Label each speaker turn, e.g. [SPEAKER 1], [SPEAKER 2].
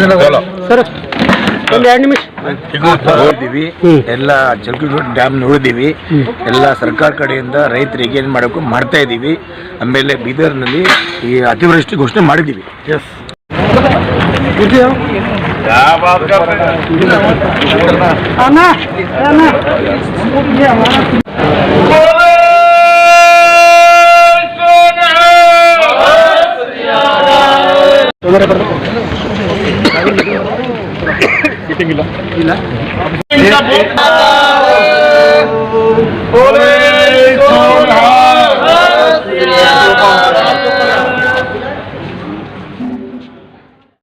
[SPEAKER 1] ಎರಡು ನಿಮಿಷ.
[SPEAKER 2] ನೋಡಿದೀವಿ ಎಲ್ಲ ಚಲಕಿ ಡ್ಯಾಮ್ ನೋಡಿದೀವಿ ಎಲ್ಲ ಸರ್ಕಾರ ಕಡೆಯಿಂದ ರೈತರಿಗೆ ಏನ್ ಮಾಡಬೇಕು ಮಾಡ್ತಾ ಇದೀವಿ. ಆಮೇಲೆ ಬೀದರ್ನಲ್ಲಿ ಈ ಅತಿವೃಷ್ಟಿ ಘೋಷಣೆ ಮಾಡಿದೀವಿ
[SPEAKER 1] ಅಣ್ಣ മീറ്റിംഗില്ല
[SPEAKER 2] ഇല്ല